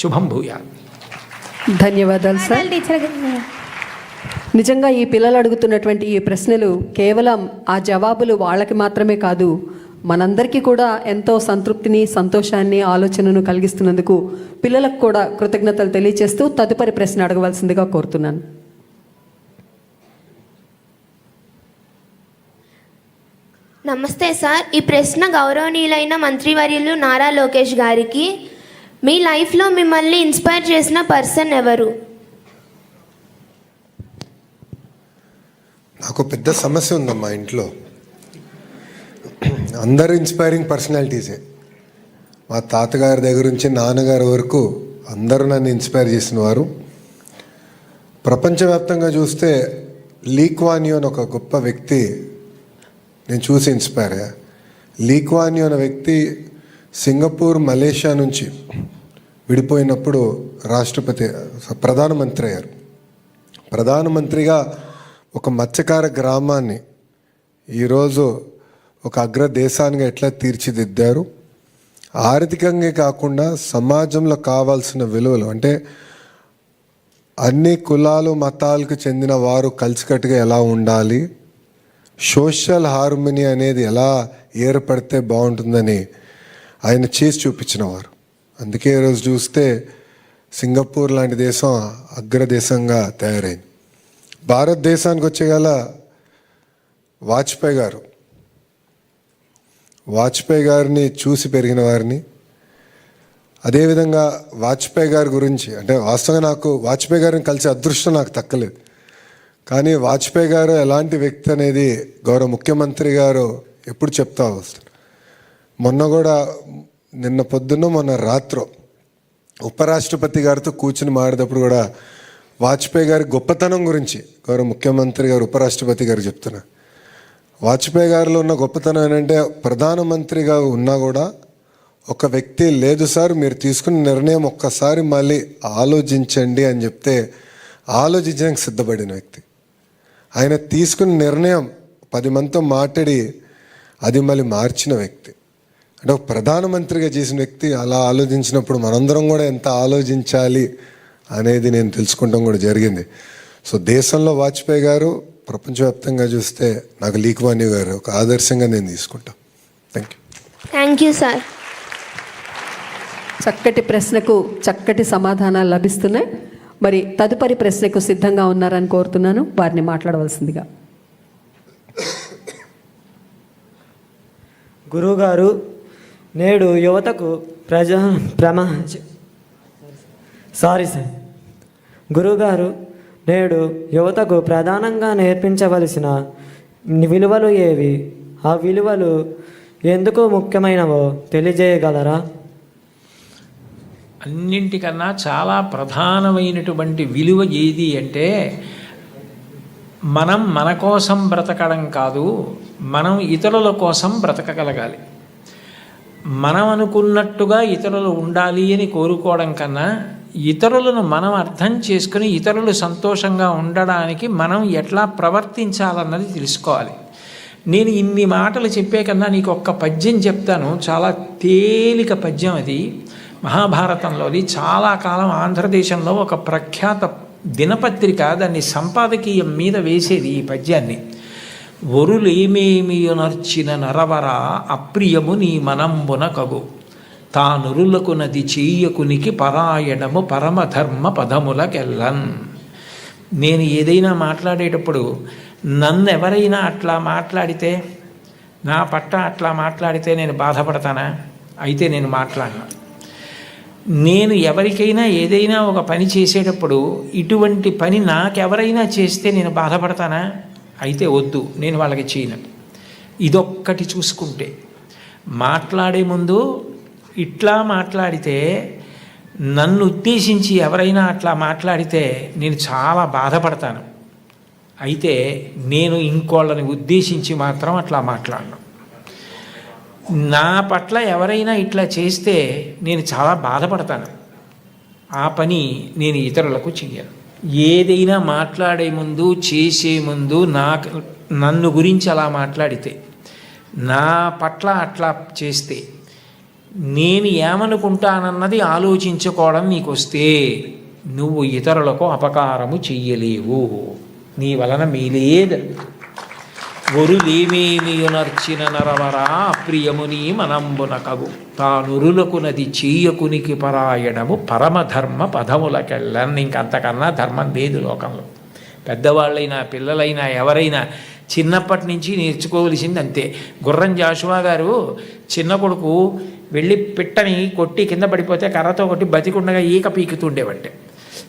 శుభం భూయా ధన్యవాదాలు సార్. నిజంగా ఈ పిల్లలు అడుగుతున్నటువంటి ఈ ప్రశ్నలు కేవలం ఆ జవాబులు వాళ్ళకి మాత్రమే కాదు మనందరికీ కూడా ఎంతో సంతృప్తిని సంతోషాన్ని ఆలోచనను కలిగిస్తున్నందుకు పిల్లలకు కూడా కృతజ్ఞతలు తెలియజేస్తూ తదుపరి ప్రశ్న అడగవలసిందిగా కోరుతున్నాను. నమస్తే సార్. ఈ ప్రశ్న గౌరవనీయులైన మంత్రివర్యులు నారా లోకేష్ గారికి మీ లైఫ్లో మిమ్మల్ని ఇన్స్పైర్ చేసిన పర్సన్ ఎవరు? నాకు పెద్ద సమస్య ఉందమ్మా ఇంట్లో. అందరూ ఇన్స్పైరింగ్ పర్సనాలిటీసే. మా తాతగారి దగ్గర నుంచి నాన్నగారి వరకు అందరూ నన్ను ఇన్స్పైర్ చేసిన వారు. ప్రపంచవ్యాప్తంగా చూస్తే లీక్వాన్యూ అని ఒక గొప్ప వ్యక్తి నేను చూసి ఇన్స్పైర్ అయ్యా. లీక్వాన్యూ అనే వ్యక్తి సింగపూర్ మలేషియా నుంచి విడిపోయినప్పుడు రాష్ట్రపతి ప్రధానమంత్రి అయ్యారు. ప్రధానమంత్రిగా ఒక మత్స్యకార గ్రామాన్ని ఈరోజు ఒక అగ్ర దేశానికి ఎట్లా తీర్చిదిద్దారు? ఆర్థికంగా కాకుండా సమాజంలో కావాల్సిన విలువలు అంటే అన్ని కులాలు మతాలకు చెందిన వారు కలిసికట్టుగా ఎలా ఉండాలి? సోషల్ హార్మనీ అనేది ఎలా ఏర్పడితే బాగుంటుందని ఆయన చేసి చూపించినవారు అందుకే ఈరోజు చూస్తే సింగపూర్ లాంటి దేశం అగ్రదేశంగా తయారైంది. భారతదేశానికి వచ్చేగల వాజ్పేయి గారు వాజ్పేయి గారిని చూసి పెరిగిన వారిని అదేవిధంగా వాజ్పేయి గారి గురించి అంటే వాస్తవంగా నాకు వాజ్పేయి గారిని కలిసే అదృష్టం నాకు తక్కలేదు. కానీ వాజ్పేయి గారు ఎలాంటి వ్యక్తి అనేది గౌరవ ముఖ్యమంత్రి గారు ఎప్పుడు చెప్తా వస్తారు మొన్న కూడా నిన్న పొద్దున్న మొన్న రాత్రో ఉపరాష్ట్రపతి గారితో కూర్చుని మాడేటప్పుడు కూడా వాజ్పేయి గారి గొప్పతనం గురించి గౌరవ ముఖ్యమంత్రి గారు ఉపరాష్ట్రపతి గారు చెప్తున్నా. వాజ్పేయి గారిలో ఉన్న గొప్పతనం ఏంటంటే ప్రధానమంత్రిగా ఉన్నా కూడా ఒక వ్యక్తి లేదు సార్ మీరు తీసుకున్న నిర్ణయం ఒక్కసారి మళ్ళీ ఆలోచించండి అని చెప్తే ఆలోచించడానికి సిద్ధపడిన వ్యక్తి. ఆయన తీసుకున్న నిర్ణయం పది మందితో మాట్లాడి అది మళ్ళీ మార్చిన వ్యక్తి. అంటే ఒక ప్రధానమంత్రిగా చేసిన వ్యక్తి అలా ఆలోచించినప్పుడు మనందరం కూడా ఎంత ఆలోచించాలి అనేది నేను తెలుసుకుంటాం కూడా జరిగింది. సో దేశంలో వాజ్పేయి గారు ప్రపంచవ్యాప్తంగా చూస్తే నాకు లీక్వాణి గారు ఒక ఆదర్శంగా నేను తీసుకుంటాను thank you thank you sir చక్కటి ప్రశ్నకు చక్కటి సమాధానాలు లభిస్తున్నాయి. మరి తదుపరి ప్రశ్నకు సిద్ధంగా ఉన్నారని కోరుతున్నాను. వారిని మాట్లాడవలసిందిగా. గురువుగారు నేడు యువతకు ప్రజ ప్రమా సారీ సార్. గురుగారు నేడు యువతకు ప్రధానంగా నేర్పించవలసిన విలువలు ఏవి? ఆ విలువలు ఎందుకు ముఖ్యమైనవో తెలియజేయగలరా? అన్నింటికన్నా చాలా ప్రధానమైనటువంటి విలువ ఏది అంటే మనం మన కోసం బ్రతకడం కాదు మనం ఇతరుల కోసం బ్రతకగలగాలి. మనం అనుకున్నట్టుగా ఇతరులు ఉండాలి అని కోరుకోవడం కన్నా ఇతరులను మనం అర్థం చేసుకుని ఇతరులు సంతోషంగా ఉండడానికి మనం ఎట్లా ప్రవర్తించాలన్నది తెలుసుకోవాలి. నేను ఇన్ని మాటలు చెప్పే కన్నా నీకు ఒక్క పద్యం చెప్తాను. చాలా తేలిక పద్యం అది. మహాభారతంలోది చాలా కాలం ఆంధ్రదేశంలో ఒక ప్రఖ్యాత దినపత్రిక దాన్ని సంపాదకీయం మీద వేసేది ఈ పద్యాన్ని. వరులేమేమియునర్చిన నరవర అప్రియము నీ మనంబున కగు. తానురులకు నది చెయ్యకునికి పరాయణము పరమధర్మ పదములకెల్లన్. నేను ఏదైనా మాట్లాడేటప్పుడు నన్ను ఎవరైనా అట్లా మాట్లాడితే నా పట్ల అట్లా మాట్లాడితే నేను బాధపడతానా? అయితే నేను మాట్లాడను. నేను ఎవరికైనా ఏదైనా ఒక పని చేసేటప్పుడు ఇటువంటి పని నాకెవరైనా చేస్తే నేను బాధపడతానా? అయితే వద్దు నేను వాళ్ళకి చేయను. ఇదొక్కటి చూసుకుంటే మాట్లాడే ముందు ఇట్లా మాట్లాడితే నన్ను ఉద్దేశించి ఎవరైనా అట్లా మాట్లాడితే నేను చాలా బాధపడతాను. అయితే నేను ఇంకోళ్ళని ఉద్దేశించి మాత్రం అట్లా మాట్లాడను. నా పట్ల ఎవరైనా ఇట్లా చేస్తే నేను చాలా బాధపడతాను. ఆ పని నేను ఇతరులకు చెయ్యను. ఏదైనా మాట్లాడే ముందు చేసే ముందు నాకు నన్ను గురించి అలా మాట్లాడితే నా పట్ల అట్లా చేస్తే నేను ఏమనుకుంటానన్నది ఆలోచించుకోవడం నీకు వస్తే నువ్వు ఇతరులకు అపకారము చెయ్యలేవు. నీ వలన మేలే జరుగుతుంది ఒరులేమేమియునర్చిన నరవరా ప్రియముని మనంబున కగు. తానురులకు నది చేయకునికి పరాయణము పరమధర్మ పదములకెళ్ళని. ఇంకంతకన్నా ధర్మం లేదు లోకంలో. పెద్దవాళ్ళైనా పిల్లలైనా ఎవరైనా చిన్నప్పటి నుంచి నేర్చుకోవలసింది అంతే గుర్రం జాషువా గారు చిన్న కొడుకు వెళ్ళి పిట్టని కొట్టి కింద పడిపోతే కర్రతో కొట్టి బతికుండగా ఈక పీకుతుండేవంటే.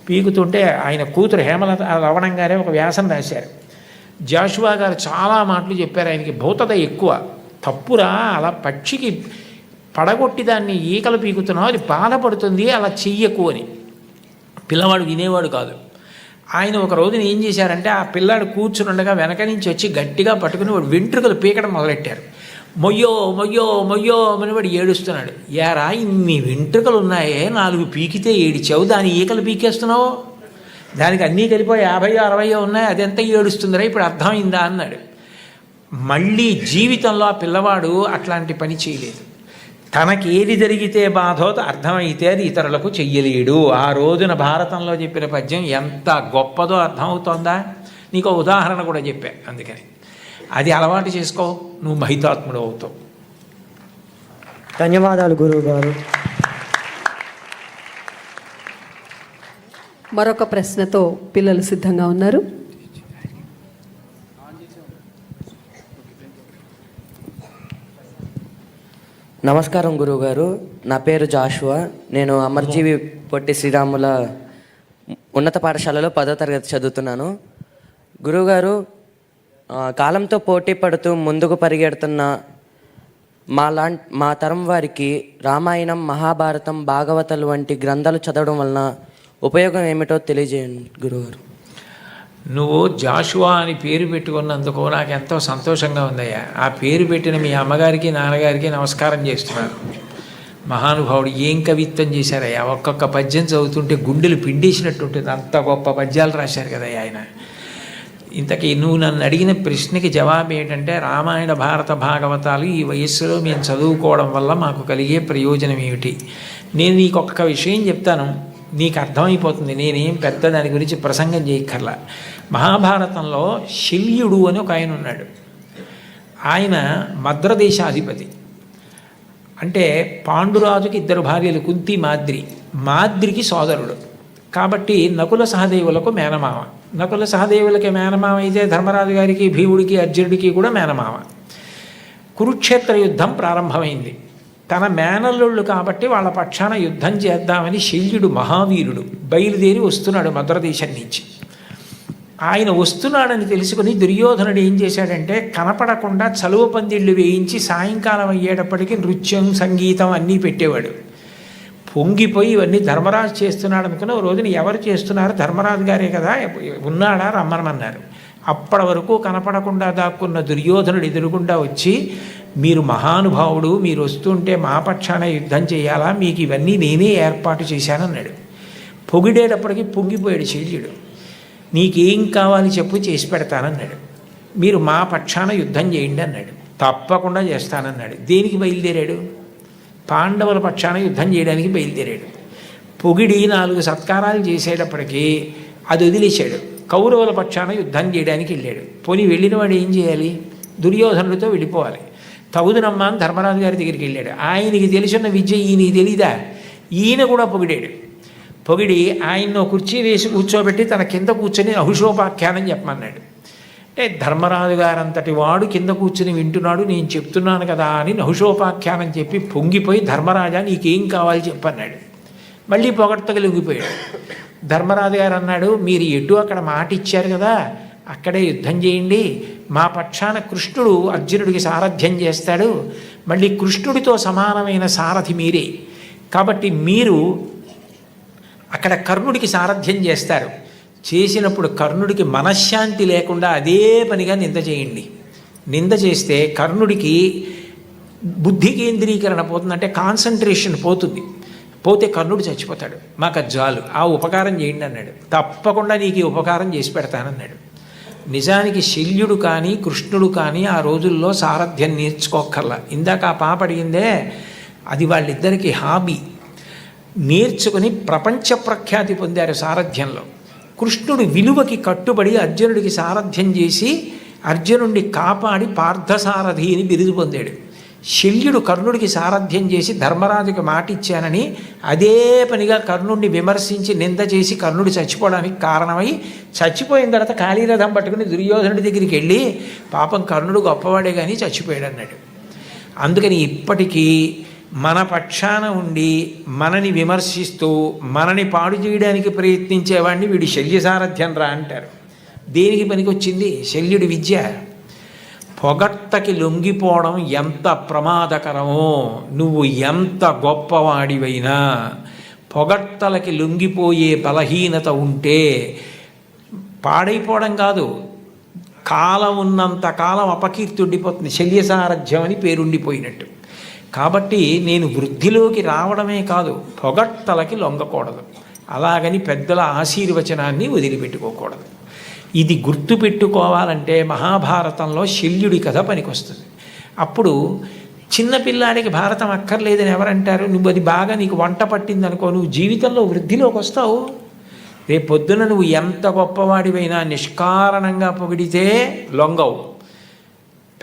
పీకుతుంటే ఆయన కూతురు హేమలత రవణం గారే ఒక వ్యాసం రాశారు. జాషువా గారు చాలా మాటలు చెప్పారు. ఆయనకి భూతత ఎక్కువ. తప్పురా అలా పక్షికి పడగొట్టి దాన్ని ఈకలు పీకుతున్నావు అది బాధపడుతుంది అలా చెయ్యకు అని. పిల్లవాడు వినేవాడు కాదు. ఆయన ఒక రోజున ఏం చేశారంటే ఆ పిల్లాడు కూర్చుని ఉండగా వెనక నుంచి వచ్చి గట్టిగా పట్టుకుని వాడు వెంట్రుకలు పీకడం మొదలెట్టారు. మొయ్యో మొయ్యో మొయ్యో అని వాడు ఏడుస్తున్నాడు. యారా ఇన్ని వెంట్రుకలు ఉన్నాయే నాలుగు పీకితే ఏడిచావు దాని ఈకలు పీకేస్తున్నావు? దానికి అన్నీ కలిపోయి యాభై అరవయో ఉన్నాయి. అదెంత ఏడుస్తుందిరా? ఇప్పుడు అర్థమైందా అన్నాడు. మళ్ళీ జీవితంలో ఆ పిల్లవాడు అట్లాంటి పని చేయలేదు. తనకి ఏది జరిగితే బాధో అర్థమైతే అది ఇతరులకు చెయ్యలేడు. ఆ రోజున భారతంలో చెప్పిన పద్యం ఎంత గొప్పదో అర్థమవుతోందా? నీకు ఉదాహరణ కూడా చెప్పా అందుకని. అది అలవాటు చేసుకో. నువ్వు మహితాత్ముడు అవుతావు. ధన్యవాదాలు గురువు గారు. మరొక ప్రశ్నతో పిల్లలు సిద్ధంగా ఉన్నారు. నమస్కారం గురువుగారు. నా పేరు జాషువా. నేను అమర్జీవి పొట్టి శ్రీరాముల ఉన్నత పాఠశాలలో పదో తరగతి చదువుతున్నాను. గురువుగారు కాలంతో పోటీ పడుతూ ముందుకు పరిగెడుతున్న మా లాం మా తరం వారికి రామాయణం మహాభారతం భాగవతలు వంటి గ్రంథాలు చదవడం వలన ఉపయోగం ఏమిటో తెలియజేయండి గురువుగారు. నువ్వు జాషువా అని పేరు పెట్టుకున్నందుకు నాకు ఎంతో సంతోషంగా ఉందయ్యా. ఆ పేరు పెట్టిన మీ అమ్మగారికి నాన్నగారికి నమస్కారం చేస్తున్నారు మహానుభావుడు ఏం కవిత్వం చేశారయ్యా. ఒక్కొక్క పద్యం చదువుతుంటే గుండెలు పిండేసినట్టుంటుంది. అంత గొప్ప పద్యాలు రాశారు కదయ్యా ఆయన. ఇంతకీ నువ్వు నన్ను అడిగిన ప్రశ్నకి జవాబు ఏంటంటే రామాయణ భారత భాగవతాలు ఈ వయస్సులో మేము చదువుకోవడం వల్ల మాకు కలిగే ప్రయోజనం ఏమిటి? నేను నీకు ఒక్క విషయం చెప్తాను. నీకు అర్థమైపోతుంది. నేనేం పెద్ద దాని గురించి ప్రసంగం చేయక్కర్లా. మహాభారతంలో శల్యుడు అని ఒక ఆయన ఉన్నాడు. ఆయన మద్రదేశాధిపతి. అంటే పాండురాజుకి ఇద్దరు భార్యలు కుంతి మాద్రి. మాద్రికి సోదరుడు. కాబట్టి నకుల సహదేవులకు మేనమామ. నకుల సహదేవులకి మేనమామ అయితే ధర్మరాజు గారికి భీవుడికి అర్జునుడికి కూడా మేనమామ. కురుక్షేత్ర యుద్ధం ప్రారంభమైంది. తన మేనల్లుళ్ళు కాబట్టి వాళ్ళ పక్షాన యుద్ధం చేద్దామని శల్యుడు మహావీరుడు బయలుదేరి వస్తున్నాడు మద్రదేశం నుంచి. ఆయన వస్తున్నాడని తెలుసుకుని దుర్యోధనుడు ఏం చేశాడంటే కనపడకుండా చలువ పందిళ్ళు వేయించి సాయంకాలం అయ్యేటప్పటికి నృత్యం సంగీతం అన్నీ పెట్టేవాడు. పొంగిపోయి ఇవన్నీ ధర్మరాజు చేస్తున్నాడు అనుకుని ఓ రోజున ఎవరు చేస్తున్నారు? ధర్మరాజు గారే కదా ఉన్నాడా? రమ్మనమన్నారు. అప్పటి వరకు కనపడకుండా దాక్కున్న దుర్యోధనుడు ఎదురుగుండా వచ్చి మీరు మహానుభావుడు మీరు వస్తుంటే మా పక్షాన యుద్ధం చేయాలా? మీకు ఇవన్నీ నేనే ఏర్పాటు చేశానన్నాడు. పొగిడేటప్పటికి పొంగిపోయాడు శల్యుడు. నీకేం కావాలి చెప్పు చేసి పెడతానన్నాడు. మీరు మా పక్షాన యుద్ధం చేయండి అన్నాడు. తప్పకుండా చేస్తానన్నాడు. దేనికి బయలుదేరాడు? పాండవుల పక్షాన యుద్ధం చేయడానికి బయలుదేరాడు. పొగిడి నాలుగు సత్కారాలు చేసేటప్పటికీ అది వదిలేశాడు. కౌరవుల పక్షాన యుద్ధం చేయడానికి వెళ్ళాడు. పోనీ వెళ్ళిన వాడు ఏం చేయాలి? దుర్యోధనుడితో వెళ్ళిపోవాలి. తగుదునమ్మా అని ధర్మరాజు గారి దగ్గరికి వెళ్ళాడు. ఆయనకి తెలిసిన విద్య ఈయనకి తెలీదా? ఈయన కూడా పొగిడాడు. పొగిడి ఆయన్ను కుర్చీ వేసి కూర్చోబెట్టి తన కింద కూర్చొని అహుషోపాఖ్యానం చెప్పమన్నాడు. అంటే ధర్మరాజు గారంతటి వాడు కింద కూర్చుని వింటున్నాడు నేను చెప్తున్నాను కదా అని నహుషోపాఖ్యానం చెప్పి పొంగిపోయి ధర్మరాజా నీకేం కావాలి చెప్పన్నాడు. మళ్ళీ పొగడ్తగలిగిపోయాడు ధర్మరాజు గారు అన్నాడు మీరు ఎటు అక్కడ మాట ఇచ్చారు కదా అక్కడే యుద్ధం చేయండి. మా పక్షాన కృష్ణుడు అర్జునుడికి సారథ్యం చేస్తాడు. మళ్ళీ కృష్ణుడితో సమానమైన సారథి మీరే. కాబట్టి మీరు అక్కడ కర్ణుడికి సారథ్యం చేస్తారు. చేసినప్పుడు కర్ణుడికి మనశ్శాంతి లేకుండా అదే పనిగా నింద చేయండి. నింద చేస్తే కర్ణుడికి బుద్ధి కేంద్రీకరణ పోతుందంటే కాన్సన్ట్రేషన్ పోతుంది. పోతే కర్ణుడు చచ్చిపోతాడు. మాకు జాలు ఆ ఉపకారం చేయండి అన్నాడు. తప్పకుండా నీకు ఈ ఉపకారం చేసి పెడతానన్నాడు. నిజానికి శల్యుడు కానీ కృష్ణుడు కానీ ఆ రోజుల్లో సారథ్యం నేర్చుకోక్కర్లా. ఇందాక ఆ పాప అడిగిందే అది వాళ్ళిద్దరికీ హాబీ. నేర్చుకుని ప్రపంచ ప్రఖ్యాతి పొందారు సారథ్యంలో. కృష్ణుడు విలువకి కట్టుబడి అర్జునుడికి సారథ్యం చేసి అర్జునుడిని కాపాడి పార్థసారథి అని బిరుదు పొందాడు. శల్యుడు కర్ణుడికి సారథ్యం చేసి ధర్మరాజుకి మాట ఇచ్చానని అదే పనిగా కర్ణుడిని విమర్శించి నింద చేసి కర్ణుడు చచ్చిపోవడానికి కారణమై చచ్చిపోయిన తర్వాత కాళీరథం పట్టుకుని దుర్యోధనుడి దగ్గరికి వెళ్ళి పాపం కర్ణుడు గొప్పవాడే కానీ చచ్చిపోయాడు అన్నాడు అందుకని ఇప్పటికీ మన పక్షాన ఉండి మనని విమర్శిస్తూ మనని పాడు చేయడానికి ప్రయత్నించేవాడిని వీడి శల్య సారథ్యం రా అంటారు. దేనికి పనికొచ్చింది? శల్యుడి విద్య. పొగట్టకి లొంగిపోవడం ఎంత ప్రమాదకరమో నువ్వు ఎంత గొప్పవాడివైనా పొగట్టలకి లొంగిపోయే బలహీనత ఉంటే పాడైపోవడం కాదు. కాలం ఉన్నంత కాలం అపకీర్తి ఉండిపోతుంది. శల్య సారథ్యం అని పేరుండిపోయినట్టు. కాబట్టి నేను వృద్ధిలోకి రావడమే కాదు పొగట్టలకి లొంగకూడదు. అలాగని పెద్దల ఆశీర్వచనాన్ని వదిలిపెట్టుకోకూడదు. ఇది గుర్తుపెట్టుకోవాలంటే మహాభారతంలో శల్యుడి కథ పనికొస్తుంది. అప్పుడు చిన్నపిల్లాడికి భారతం అక్కర్లేదని ఎవరంటారు? నువ్వు అది బాగా నీకు వంట పట్టింది అనుకో నువ్వు జీవితంలో వృద్ధిలోకి వస్తావు. రేపు పొద్దున నువ్వు ఎంత గొప్పవాడివైనా నిష్కారణంగా పొగిడితే లొంగవు.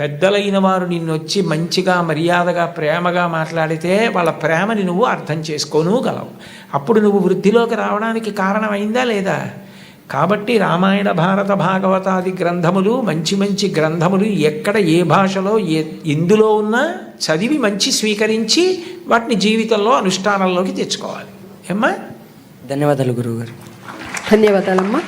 పెద్దలైన వారు నిన్ను వచ్చి మంచిగా మర్యాదగా ప్రేమగా మాట్లాడితే వాళ్ళ ప్రేమని నువ్వు అర్థం చేసుకోను గలవు. అప్పుడు నువ్వు వృద్ధిలోకి రావడానికి కారణమైందా లేదా? కాబట్టి రామాయణ భారత భాగవతాది గ్రంథములు మంచి మంచి గ్రంథములు ఎక్కడ ఏ భాషలో ఏ ఎందులో ఉన్నా చదివి మంచి స్వీకరించి వాటిని జీవితంలో అనుష్ఠానంలోకి తెచ్చుకోవాలి. ఏమ్మా? ధన్యవాదాలు గురువుగారు. ధన్యవాదాలమ్మా.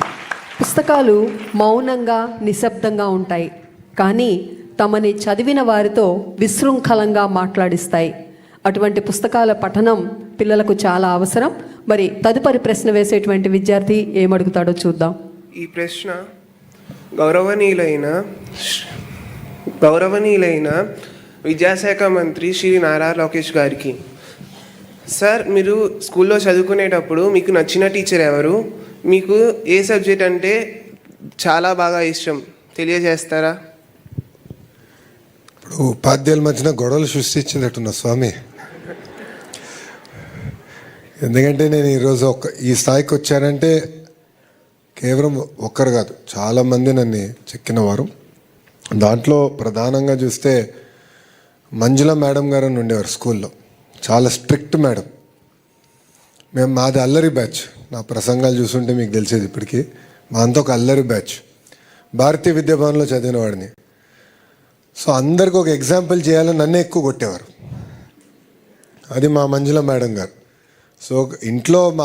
పుస్తకాలు మౌనంగా నిశ్శబ్దంగా ఉంటాయి. కానీ తమని చదివిన వారితో విశృంఖలంగా మాట్లాడిస్తాయి. అటువంటి పుస్తకాల పఠనం పిల్లలకు చాలా అవసరం. మరి తదుపరి ప్రశ్న వేసేటువంటి విద్యార్థి ఏమడుగుతాడో చూద్దాం. ఈ ప్రశ్న గౌరవనీయులైన గౌరవనీయులైన విద్యాశాఖ మంత్రి శ్రీ నారా లోకేష్ గారికి. సార్ మీరు స్కూల్లో చదువుకునేటప్పుడు మీకు నచ్చిన టీచర్ ఎవరు? మీకు ఏ సబ్జెక్ట్ అంటే చాలా బాగా ఇష్టం? తెలియజేస్తారా? ఇప్పుడు ఉపాధ్యాయుల మధ్యన గొడవలు సృష్టించినట్టున్నా స్వామి. ఎందుకంటే నేను ఈరోజు ఒక ఈ స్థాయికి వచ్చానంటే కేవలం ఒక్కరు కాదు చాలామంది నన్ను చెక్కినవారు. దాంట్లో ప్రధానంగా చూస్తే మంజుల మేడం గారు అని ఉండేవారు స్కూల్లో. చాలా స్ట్రిక్ట్ మేడం. మేము మాది అల్లరి బ్యాచ్. నా ప్రసంగాలు చూస్తుంటే మీకు తెలిసేది ఇప్పటికీ. మా అంతా ఒక అల్లరి బ్యాచ్. భారతీయ విద్యాభవన్లో చదివిన వాడిని. సో అందరికి ఒక ఎగ్జాంపుల్ చేయాలని నన్నే ఎక్కువ కొట్టేవారు. అది మా మంజుల మేడం గారు. సో ఇంట్లో మా